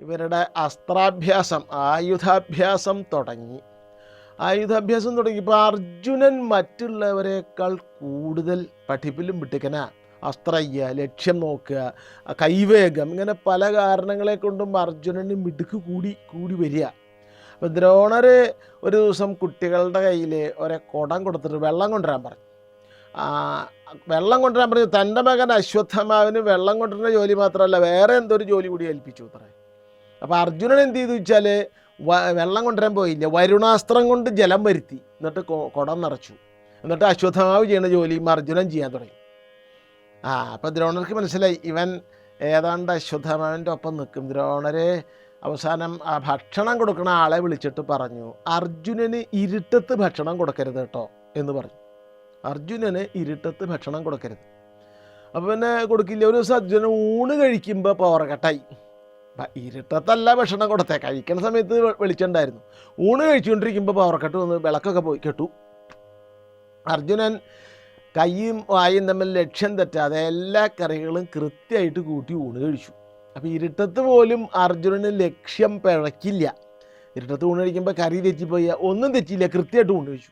ഇവരുടെ അസ്ത്രാഭ്യാസം ആയുധാഭ്യാസം തുടങ്ങി. ആയുധാഭ്യാസം തുടങ്ങിയപ്പോൾ അർജുനൻ മറ്റുള്ളവരെക്കാൾ കൂടുതൽ പഠിപ്പിലും വിട്ടിക്കന അസ്ത്രയ്യ ലക്ഷ്യം നോക്കുക കൈവേഗം ഇങ്ങനെ പല കാരണങ്ങളെ കൊണ്ടും അർജുനന് മിടുക്ക് കൂടി കൂടി വരിക. അപ്പം ദ്രോണർ ഒരു ദിവസം കുട്ടികളുടെ കയ്യിൽ ഒരേ കുടം കൊടുത്തിട്ട് വെള്ളം കൊണ്ടുവരാൻ പറഞ്ഞു. വെള്ളം കൊണ്ടുവരാൻ പറഞ്ഞു തന്റെ മകൻ അശ്വത്ഥമാവിന് വെള്ളം കൊണ്ടുവരുന്ന ജോലി മാത്രമല്ല വേറെ എന്തൊരു ജോലി കൂടി ഏൽപ്പിച്ചു അത്രേ. അപ്പോൾ അർജുനൻ എന്ത് ചെയ്തു വെച്ചാൽ വെള്ളം കൊണ്ടുവരാൻ പോയില്ല. വരുണാസ്ത്രം കൊണ്ട് ജലം വരുത്തി. എന്നിട്ട് കുടം നിറച്ചു. എന്നിട്ട് അശ്വത്ഥമാവ് ചെയ്യുന്ന ജോലിയും അർജുനൻ ചെയ്യാൻ തുടങ്ങി. ആ അപ്പോൾ ദ്രോണർക്ക് മനസ്സിലായി. ഇവൻ ഏതാണ്ട് അശ്വത്ഥമാവിന്റെ ഒപ്പം നിൽക്കും. ദ്രോണരെ അവസാനം ആ ഭക്ഷണം കൊടുക്കുന്ന ആളെ വിളിച്ചിട്ട് പറഞ്ഞു അർജുനന് ഇരുട്ടത്ത് ഭക്ഷണം കൊടുക്കരുത് കേട്ടോ എന്ന് പറഞ്ഞു. അർജുനന് ഇരുട്ടത്ത് ഭക്ഷണം കൊടുക്കരുത്. അപ്പോൾ പിന്നെ കൊടുക്കില്ല. ഒരു ദിവസം അർജുനൻ ഊണ് കഴിക്കുമ്പോൾ പവർ കട്ടായി ഭ- ഇരുട്ടത്തല്ല ഭക്ഷണം കൊടുത്തേ. കഴിക്കുന്ന സമയത്ത് വെളിച്ചുണ്ടായിരുന്നു ഊണ് കഴിച്ചുകൊണ്ടിരിക്കുമ്പോൾ പവർ കട്ട് വന്ന് വിളക്കൊക്കെ പോയി കെട്ടു. അർജുനൻ കൈയും വായും തമ്മിൽ ലക്ഷ്യം തെറ്റാതെ എല്ലാ കറികളും കൃത്യമായിട്ട് കൂട്ടി ഊണ് കഴിച്ചു. അപ്പോൾ ഇരുട്ടത്ത് പോലും അർജുനന് ലക്ഷ്യം പിഴക്കില്ല. ഇരുട്ടത്ത് ഊണ് കഴിക്കുമ്പോൾ കറി തെറ്റിപ്പോയി ഒന്നും തെറ്റിയില്ല കൃത്യമായിട്ട് ഊണ് കഴിച്ചു.